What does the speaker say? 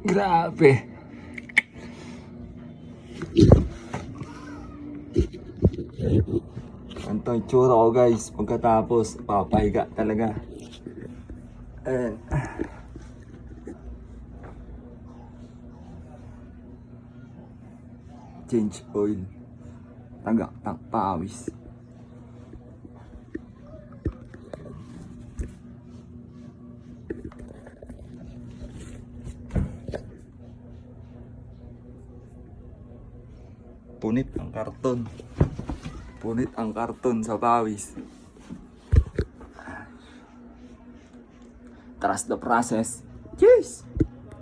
Grabe. Ganito yung tsura ko guys. Pagkatapos, papahiga talaga. Ayan. Change oil. Tagak, tak, pawis. Punit ang karton. Punit ang karton sa pawis. Trust the process. Cheers!